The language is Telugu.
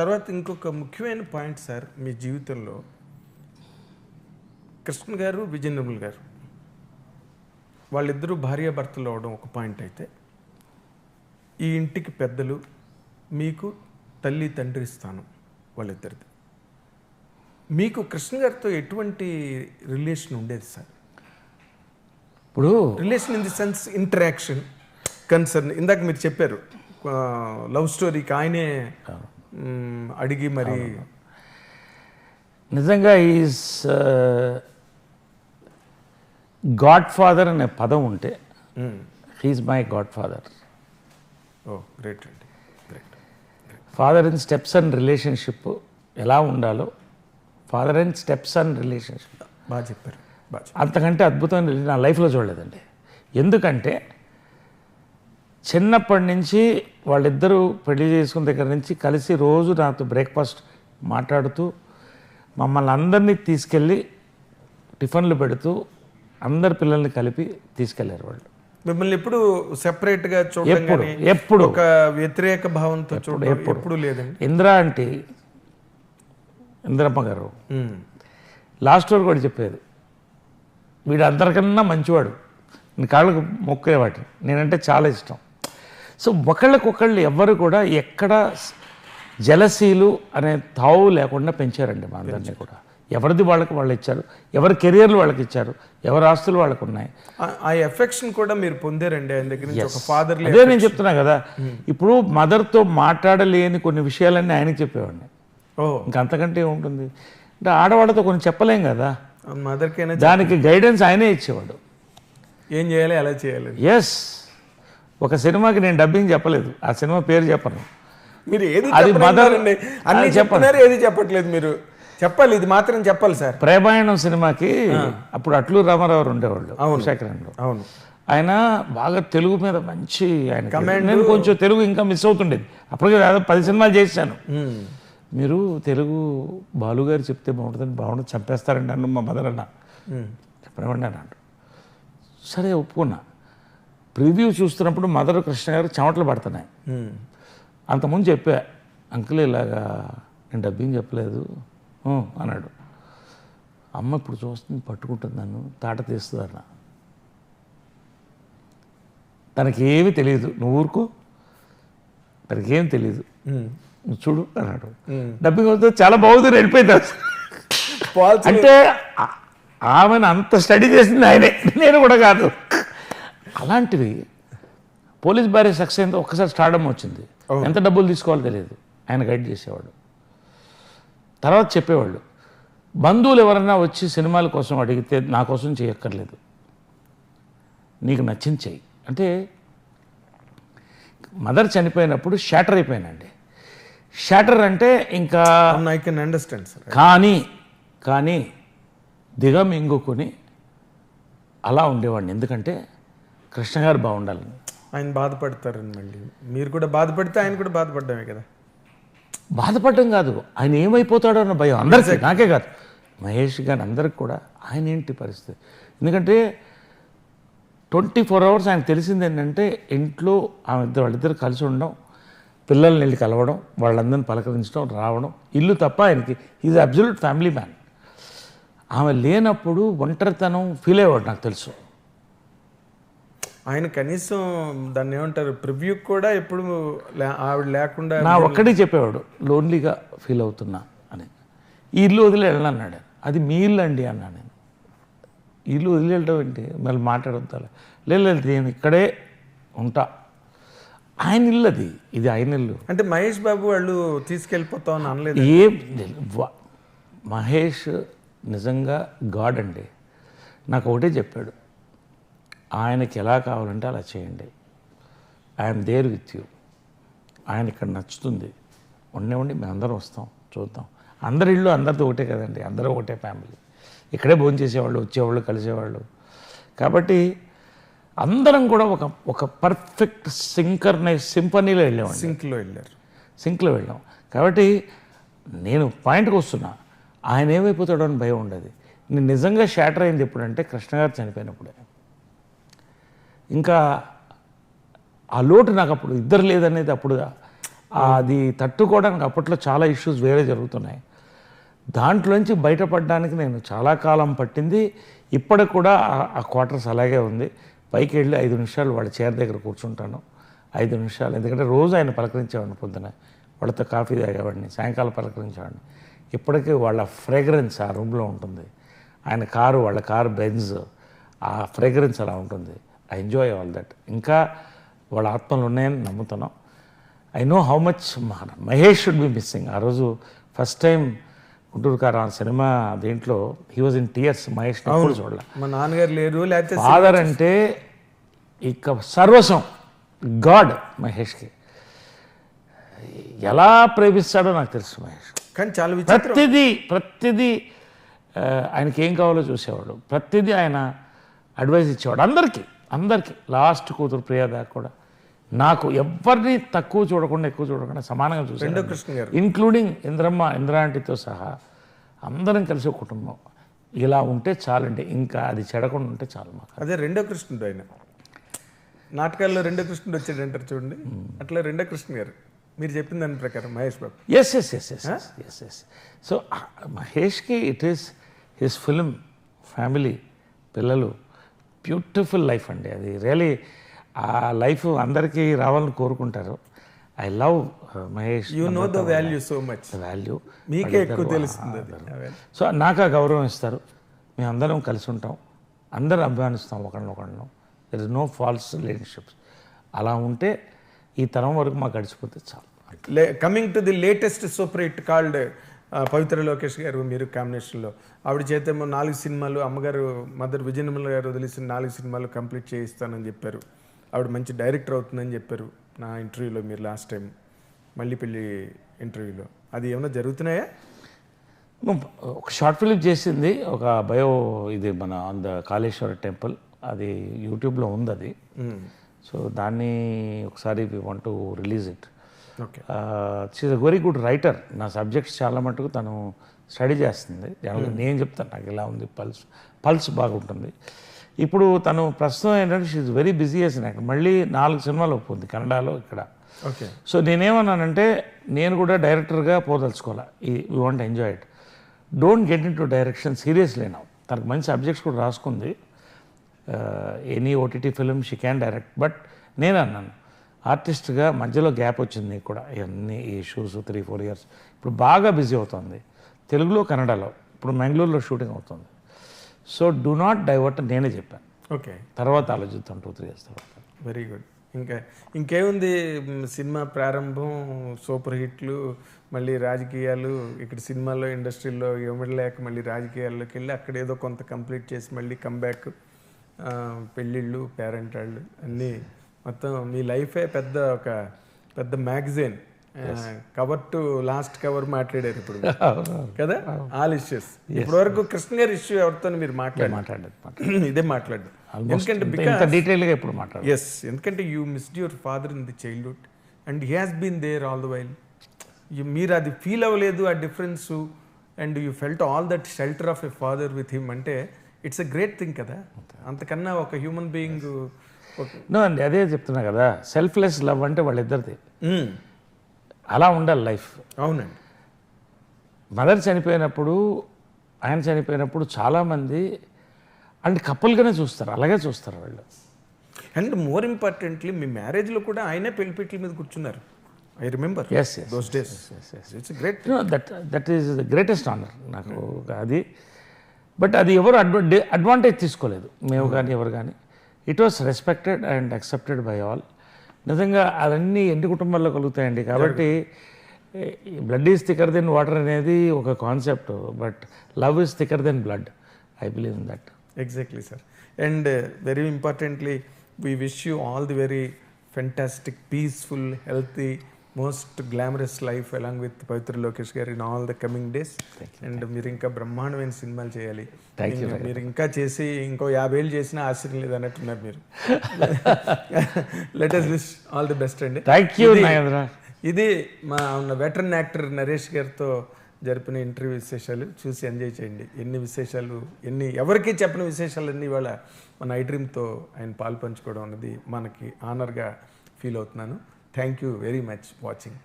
తర్వాత ఇంకొక ముఖ్యమైన పాయింట్ సార్ మీ జీవితంలో. కృష్ణ గారు విజయ నిర్మల్ గారు. వాళ్ళిద్దరూ భార్యాభర్తలు అవడం ఒక పాయింట్ అయితే. ఈ ఇంటికి పెద్దలు మీకు తల్లి తండ్రి స్థానం వాళ్ళిద్దరిది. మీకు కృష్ణ గారితో ఎటువంటి రిలేషన్ ఉండేది సార్? ఇప్పుడు relation in the sense interaction concern. ఇందాక మీరు చెప్పారు లవ్ స్టోరీకి ఆయనే అడిగి మరి నిజంగా ఈజ్ గాడ్ ఫాదర్ అనే పదం ఉంటే he is my godfather oh great అండి. Great. Father in steps and relationship ఎలా ఉండాలో father and steps and relationship. బాగా చెప్పారు బాగా చెప్పారు. అంతకంటే అద్భుతమైన నా లైఫ్లో చూడలేదండి. ఎందుకంటే చిన్నప్పటి నుంచి వాళ్ళిద్దరూ పెళ్ళి చేసుకున్న దగ్గర నుంచి కలిసి రోజు నాతో బ్రేక్ఫాస్ట్ మాట్లాడుతూ మమ్మల్ని అందరినీ తీసుకెళ్ళి టిఫిన్లు పెడుతూ అందరి పిల్లల్ని కలిపి తీసుకెళ్ళారు వాళ్ళు. మిమ్మల్ని ఎప్పుడు సెపరేట్గా చూడడం ఎప్పుడు ఒక వ్యతిరేక భావంతో చూడడం ఎప్పుడు. లేదండి. ఇందిరా అంటే ఇందిరమ్మ గారు లాస్ట్ వరకు కూడా చెప్పేది వీడు అందరికన్నా మంచివాడు. నీ కాళ్ళకు మొక్కేవాటి నేనంటే చాలా ఇష్టం. సో ఒకళ్ళకొకళ్ళు ఎవ్వరు కూడా ఎక్కడ జలసీలు అనే తావు లేకుండా పెంచారండి మా అందరినీ కూడా. ఎవరిది వాళ్ళకి వాళ్ళు ఇచ్చారు ఎవరి కెరియర్లు వాళ్ళకి ఇచ్చారు ఎవరి ఆస్తులు వాళ్ళకు ఉన్నాయి. ఆ- ఎఫెక్షన్ కూడా మీరు పొందారండి. ఆయన దగ్గర ఫాదర్ అదే నేను చెప్తున్నా కదా ఇప్పుడు మదర్తో మాట్లాడలేని కొన్ని విషయాలన్నీ ఆయనకి చెప్పేవాడిని. ఓ. ఇంకా అంతకంటే ఉంటుంది అంటే ఆడవాళ్ళతో కొన్ని చెప్పలేం కదా. మదర్కైనా దానికి గైడెన్స్ ఆయనే ఇచ్చేవాడు. ఏం చేయాలి? ఎలా చేయాలి ఎస్ ఒక సినిమాకి నేను డబ్బింగ్ చెప్పలేదు. ఆ సినిమా పేరు చెప్పను. మీరు ఏది అది చెప్పండి అన్ని. చెప్తున్నారు ఏది చెప్పట్లేదు మీరు. చెప్పాలి ఇది మాత్రం చెప్పాలి సార్. ప్రేమాయణం సినిమాకి అప్పుడు అట్లూరు రామారావు ఉండేవాళ్ళు శేఖరంలో అవును. ఆయన బాగా తెలుగు మీద మంచి ఆయన నేను కొంచెం తెలుగు ఇంకా మిస్ అవుతుండేది. అప్పటికే దాదాపు పది సినిమాలు చేశాను. మీరు తెలుగు బాలుగారు చెప్తే బాగుంటుందని బాగుంటుంది చంపేస్తారండి అన్న మా మదర్ అన్న. చెప్పనివ్వండి అన్నాడు. సరే ఒప్పుకున్నా. ప్రివ్యూ చూస్తున్నప్పుడు మదర్ కృష్ణ గారు చెమటలు పడుతున్నాయి. అంతకుముందు చెప్పా అంకుల్ ఇలాగా నేను డబ్బింగ్ చెప్పలేదు. అన్నాడు. అమ్మ ఇప్పుడు చూస్తుంది పట్టుకుంటుంది నన్ను తాట తీస్తుంది అన్న తనకేమీ తెలియదు నువ్వు ఊరుకో తనకేం తెలియదు. నువ్వు చూడు అన్నాడు. డబ్బింగ్ వస్తే చాలా బాగుంది వెళ్ళిపోయింది అంటే ఆమెను అంత స్టడీ చేసింది ఆయనే. నేను కూడా కాదు. అలాంటివి పోలీస్ భార్య సక్సెస్ అయిందో ఒక్కసారి స్టార్డమ్ వచ్చింది. ఎంత డబ్బులు తీసుకోవాలో తెలియదు. ఆయన గైడ్ చేసేవాడు. తర్వాత చెప్పేవాళ్ళు బంధువులు ఎవరన్నా వచ్చి సినిమాల కోసం అడిగితే నా కోసం చేయక్కర్లేదు. నీకు నచ్చింది చెయ్యి. అంటే మదర్ చనిపోయినప్పుడు షాటర్ అయిపోయానండి. షాటర్ అంటే ఇంకా ఐ కెన్ అండర్స్టాండ్ సార్ కానీ కానీ దిగమింగుకొని అలా ఉండేవాడిని. ఎందుకంటే కృష్ణ గారు బాగుండాలని ఆయన బాధపడతారని మళ్ళీ. మీరు కూడా బాధపడితే ఆయన కూడా బాధపడ్డామే కదా. బాధపడడం కాదు ఆయన ఏమైపోతాడో అన్న భయం అందరికీ నాకే కాదు. మహేష్ గారు అందరికి కూడా ఆయన ఏంటి పరిస్థితి? ఎందుకంటే ట్వంటీ ఫోర్ అవర్స్ ఆయన తెలిసింది ఏంటంటే ఇంట్లో ఆమె ఇద్దరు వాళ్ళిద్దరు కలిసి ఉండడం పిల్లల్ని వెళ్ళి కలవడం వాళ్ళందరిని పలకరించడం రావడం ఇల్లు తప్ప ఆయనకి ఈజ్ అబ్జల్యూట్ ఫ్యామిలీ మ్యాన్ ఆమె లేనప్పుడు ఒంటరితనం ఫీల్ అయ్యేవాడు నాకు తెలుసు. ఆయన కనీసం దాన్ని ఏమంటారు ప్రివ్యూ కూడా ఎప్పుడు ఆవిడ లేకుండా నా ఒక్కడే చెప్పేవాడు లోన్లీగా ఫీల్ అవుతున్నా అని. ఈ ఇల్లు వదిలి వెళ్ళన్నాడు అది మీ ఇల్లు అండి అన్నా నేను. ఇల్లు వదిలి వెళ్ళడం ఏంటి? మళ్ళీ మాట్లాడొద్దాలి లేదు లేదు నేను ఇక్కడే ఉంటా. ఆయన ఇల్లు అది. ఇది ఆయన ఇల్లు. అంటే మహేష్ బాబు వాళ్ళు తీసుకెళ్ళిపోతాం అని అనలేదు? ఏం మహేష్ నిజంగా గాడ్ అండి. నాకు ఒకటే చెప్పాడు. ఆయనకి ఎలా కావాలంటే అలా చేయండి. ఐఎమ్ దేర్ విత్ యూ ఆయన ఇక్కడ నచ్చుతుంది. ఉండేవండి మేము అందరం వస్తాం చూద్దాం. అందరి ఇళ్ళు అందరితో ఒకటే కదండి అందరూ ఒకటే ఫ్యామిలీ ఇక్కడే భోజనం చేసేవాళ్ళు వచ్చేవాళ్ళు కలిసేవాళ్ళు. కాబట్టి అందరం కూడా ఒక ఒక పర్ఫెక్ట్ సింకర్నైజ్ సింఫనీలో వెళ్ళేవాడిని. సింక్లో వెళ్ళారు. సింక్లో వెళ్ళాం. కాబట్టి నేను పాయింట్కి వస్తున్నా. ఆయన ఏమైపోతాడో అని భయం ఉండదు. నేను నిజంగా షాటర్ అయింది ఎప్పుడంటే కృష్ణ గారు చనిపోయినప్పుడే. ఇంకా ఆ లోటు నాకు అప్పుడు ఇద్దరు లేదనేది అప్పుడు అది తట్టుకోవడానికి అప్పట్లో చాలా ఇష్యూస్ వేరే జరుగుతున్నాయి. దాంట్లోంచి బయటపడడానికి నేను చాలా కాలం పట్టింది. ఇప్పటికి కూడా ఆ- క్వార్టర్స్ అలాగే ఉంది. పైకి వెళ్ళి ఐదు నిమిషాలు వాళ్ళ చైర్ దగ్గర కూర్చుంటాను. ఐదు నిమిషాలు. ఎందుకంటే రోజు ఆయన పలకరించేవాడిని పొద్దున. వాళ్ళతో కాఫీ తాగేవాడిని సాయంకాలం పలకరించేవాడిని. ఇప్పటికీ వాళ్ళ ఫ్రేగ్రెన్స్ ఆ రూమ్లో ఉంటుంది. ఆయన కారు వాళ్ళ కారు బెంజ్. ఆ ఫ్రేగ్రెన్స్ అలా ఉంటుంది. ఐ ఎంజాయ్ ఆల్ దట్ ఇంకా వాళ్ళ ఆత్మలు ఉన్నాయని నమ్ముతున్నాం. I know how much Mahesh should be missing ఆ రోజు ఫస్ట్ టైం గుంటూరు కారు ఆ సినిమా దీంట్లో he was in tears Mahesh చూడాలి. మా నాన్నగారు లేరు లేకపోతే ఫాదర్ అంటే ఇక సర్వస్వం గాడ్ మహేష్కి. ఎలా ప్రేమిస్తాడో నాకు తెలుసు మహేష్. కానీ చాలా ప్రతిదీ ప్రతిదీ ఆయనకి ఏం కావాలో చూసేవాడు. ప్రతిదీ ఆయన అడ్వైస్ ఇచ్చేవాడు అందరికీ. అందరికీ లాస్ట్ కూతురు ప్రియా దాకా కూడా. నాకు ఎవరిని తక్కువ చూడకుండా ఎక్కువ చూడకుండా సమానంగా రెండో చూసాడు కృష్ణ గారు. ఇంక్లూడింగ్ ఇంద్రమ్మ ఇంద్రాంటితో సహా అందరం కలిసి ఒక కుటుంబం. ఇలా ఉంటే చాలండి ఇంకా అది చెడకుండా ఉంటే చాలు మాకు. అదే రెండో కృష్ణుడు ఆయన. నాటకాల్లో రెండో కృష్ణుడు వచ్చాడు అంటారు చూడండి. అట్లా రెండో కృష్ణ గారు. మీరు చెప్పిన దాని ప్రకారం Mahesh Babu. Yes yes yes yes yes yes so మహేష్కి it is his film family పిల్లలు బ్యూటిఫుల్ లైఫ్ అండి అది. రియలీ ఆ లైఫ్ అందరికీ రావాలని కోరుకుంటారు. I love Mahesh you know the value so much value మీకే ఎక్కువ తెలుస్తుంది. సో నాకు ఆ గౌరవం ఇస్తారు. మేము అందరం కలిసి ఉంటాం. అందరం అభిమానిస్తాం ఒకరినొకరిను there is no false relationships అలా ఉంటే ఈ తరం వరకు మాకు గడిచిపోతే చాలు. Coming to the latest super hit called Pavitra Lokesh garu మీరు కాంబినేషన్లో. ఆవిడ చేతేమో నాలుగు సినిమాలు అమ్మగారు మదర్ విజయనిర్మల గారు వదిలేసిన నాలుగు సినిమాలు కంప్లీట్ చేయిస్తానని చెప్పారు. ఆవిడ మంచి డైరెక్టర్ అవుతుందని చెప్పారు నా ఇంటర్వ్యూలో మీరు లాస్ట్ టైం మళ్ళీ పెళ్ళి ఇంటర్వ్యూలో. అది ఏమైనా జరుగుతున్నాయా? ఒక షార్ట్ ఫిలిం చేసింది ఒక బయో ఇది మన ఆన్ ద కాళేశ్వర టెంపుల్. అది యూట్యూబ్లో ఉంది అది. సో దాన్ని ఒకసారి we want to release it. She's a very good writer నా సబ్జెక్ట్స్ చాలా మటుకు తను స్టడీ చేస్తుంది. జనరల్గా నేను చెప్తాను నాకు ఇలా ఉంది పల్స్ పల్స్ బాగుంటుంది. ఇప్పుడు తను ప్రస్తుతం ఏంటంటే షీఈ్ వెరీ బిజీ చేసిన మళ్ళీ నాలుగు సినిమాలు ఒప్పుంది కన్నడలో ఇక్కడ. ఓకే సో నేనేమన్నానంటే నేను కూడా డైరెక్టర్గా పోదలుచుకోవాలి? ఈ we want enjoy it don't get into direction seriously నా తనకు మంచి సబ్జెక్ట్స్ కూడా రాసుకుంది. Any OTT film she can direct but నేను అన్నాను ఆర్టిస్ట్గా మధ్యలో గ్యాప్ వచ్చింది నీకు కూడా. ఇవన్నీ ఈ ఇష్యూస్ త్రీ ఫోర్ ఇయర్స్. ఇప్పుడు బాగా బిజీ అవుతుంది. తెలుగులో కన్నడలో. ఇప్పుడు మెంగళూరులో షూటింగ్ అవుతుంది. సో డూ నాట్ డైవర్ట్ నేనే చెప్పాను ఓకే. తర్వాత ఆలోచిద్దాం టూ త్రీ ఇయర్స్ తర్వాత. Very good. ఇంకా ఇంకేముంది? సినిమా ప్రారంభం సూపర్ హిట్లు మళ్ళీ రాజకీయాలు ఇక్కడ సినిమాల్లో ఇండస్ట్రీలో ఇవ్వలేక మళ్ళీ రాజకీయాల్లోకి వెళ్ళి అక్కడ ఏదో కొంత కంప్లీట్ చేసి మళ్ళీ కంబ్యాక్ పెళ్ళిళ్ళు పేరెంట్ వాళ్ళు అన్నీ మొత్తం మీ లైఫే పెద్ద ఒక పెద్ద magazine. Cover to last cover మాట్లాడారు ఇప్పుడు. కదా? ఆల్ ఇష్యూస్ ఇప్పటి వరకు కృష్ణ గారి ఇష్యూ ఎవరితో మీరు మాట్లాడారు మాట్లాడేది ఇదే మాట్లాడు ఎందుకంటే మాట్లాడు ఎస్ ఎందుకంటే you missed your father in the childhood and he has been there all the while మీరు అది ఫీల్ అవ్వలేదు ఆ difference and you felt all that shelter of a father with him అంటే ఇట్స్ అ గ్రేట్ థింగ్ కదా? అంతకన్నా ఒక హ్యూమన్ బీయింగ్ నో అండి అదే చెప్తున్నా కదా సెల్ఫ్లెస్ లవ్ అంటే వాళ్ళిద్దరిది. అలా ఉండాలి లైఫ్ అవునండి. మదర్ చనిపోయినప్పుడు ఆయన చనిపోయినప్పుడు చాలామంది అండ్ కపుల్గానే చూస్తారు అలాగే చూస్తారు వాళ్ళు. అండ్ మోర్ ఇంపార్టెంట్లీ మీ మ్యారేజ్లో కూడా ఆయనే పెళ్ళిపీటల మీద కూర్చున్నారు. I remember as those days it's great that that is the greatest honour నాకు అది. బట్ అది ఎవరు అడ్వా అడ్వాంటేజ్ తీసుకోలేదు. మేము కానీ ఎవరు కానీ it was respected and accepted by all నిజంగా అవన్నీ ఎన్ని కుటుంబాల్లో కలుగుతాయండి? కాబట్టి blood is thicker than water అనేది ఒక concept but love is thicker than blood I believe in that exactly sir and very importantly we wish you all the very fantastic peaceful healthy most glamorous life along with Pavitra Lokesh garu in all the coming days. And మీరు ఇంకా బ్రహ్మాండమైన సినిమాలు చేయాలి. మీరు ఇంకా చేసి ఇంకో యాభై ఏళ్ళు చేసినా ఆశ్చర్యం లేదు అన్నట్టున్నారు మీరు. Let us wish all the best అండి. థ్యాంక్ యూ ఇది మా వెటరన్ యాక్టర్ నరేష్ గారితో జరిపిన ఇంటర్వ్యూ విశేషాలు. చూసి ఎంజాయ్ చేయండి. ఎన్ని విశేషాలు ఎన్ని ఎవరికీ చెప్పని విశేషాలన్నీ ఇవాళ మన ఐ డ్రీమ్తో ఆయన పాలు పంచుకోవడం అనేది మనకి ఆనర్గా ఫీల్ అవుతున్నాను. Thank you very much watching